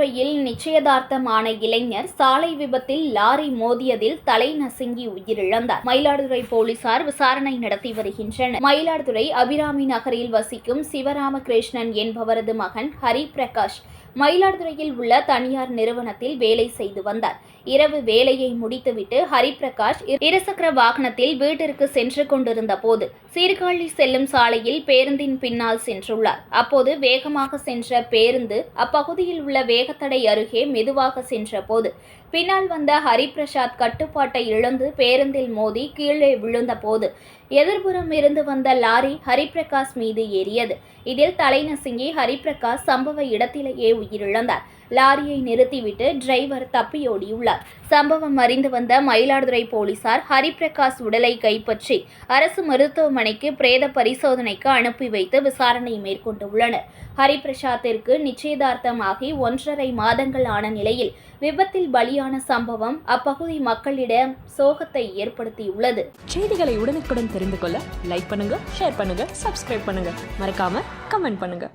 நிச்சயதார்த்தமான இளைஞர் சாலை விபத்தில் லாரி மோதியதில் தலை நசுங்கி உயிரிழந்தார். மயிலாடுதுறை போலீசார் விசாரணை நடத்தி வருகின்றனர். மயிலாடுதுறை அபிராமி நகரில் வசிக்கும் சிவராமகிருஷ்ணன் என்பவரது மகன் ஹரி பிரகாஷ் மயிலாடுதுறையில் உள்ள தனியார் நிறுவனத்தில் வேலை செய்து வந்தார். இரவு வேலையை முடித்துவிட்டு ஹரிபிரகாஷ் இருசக்கர வாகனத்தில் வீட்டிற்கு சென்று கொண்டிருந்த போது சீர்காழி செல்லும் சாலையில் பேருந்தின் பின்னால் சென்றுள்ளார். அப்போது வேகமாக சென்ற பேருந்து அப்பகுதியில் உள்ள வேகத்தடை அருகே மெதுவாக சென்ற போது பின்னால் வந்த ஹரிபிரசாத் கட்டுப்பாட்டை இழந்து பேருந்தில் மோதி கீழே விழுந்த போது எதிர்புறம் இருந்து வந்த லாரி ஹரிபிரகாஷ் மீது ஏறியது. இதில் தலை நசுங்கி ஹரிபிரகாஷ் சம்பவ இடத்திலேயே உயிரிழந்தார். லாரியை நிறுத்திவிட்டு டிரைவர் தப்பியோடியுள்ளார். சம்பவம் அறிந்து வந்த மயிலாடுதுறை போலீசார் ஹரிபிரகாஷ் உடலை கைப்பற்றி அரசு மருத்துவமனைக்கு பிரேத பரிசோதனைக்கு அனுப்பி வைத்து விசாரணை மேற்கொண்டுள்ளனர். ஹரிபிரசாத்திற்கு நிச்சயதார்த்தமாகி ஒன்றரை மாதங்கள் ஆன நிலையில் விபத்தில் பலியான சம்பவம் அப்பகுதி மக்களிடம் சோகத்தை ஏற்படுத்தியுள்ளது. செய்திகளை உடனுக்குடன் தெரிந்து கொள்ள லைக் பண்ணுங்க ஷேர் பண்ணுங்க சப்ஸ்கிரைப் பண்ணுங்க. மறக்காம கமெண்ட் பண்ணுங்க.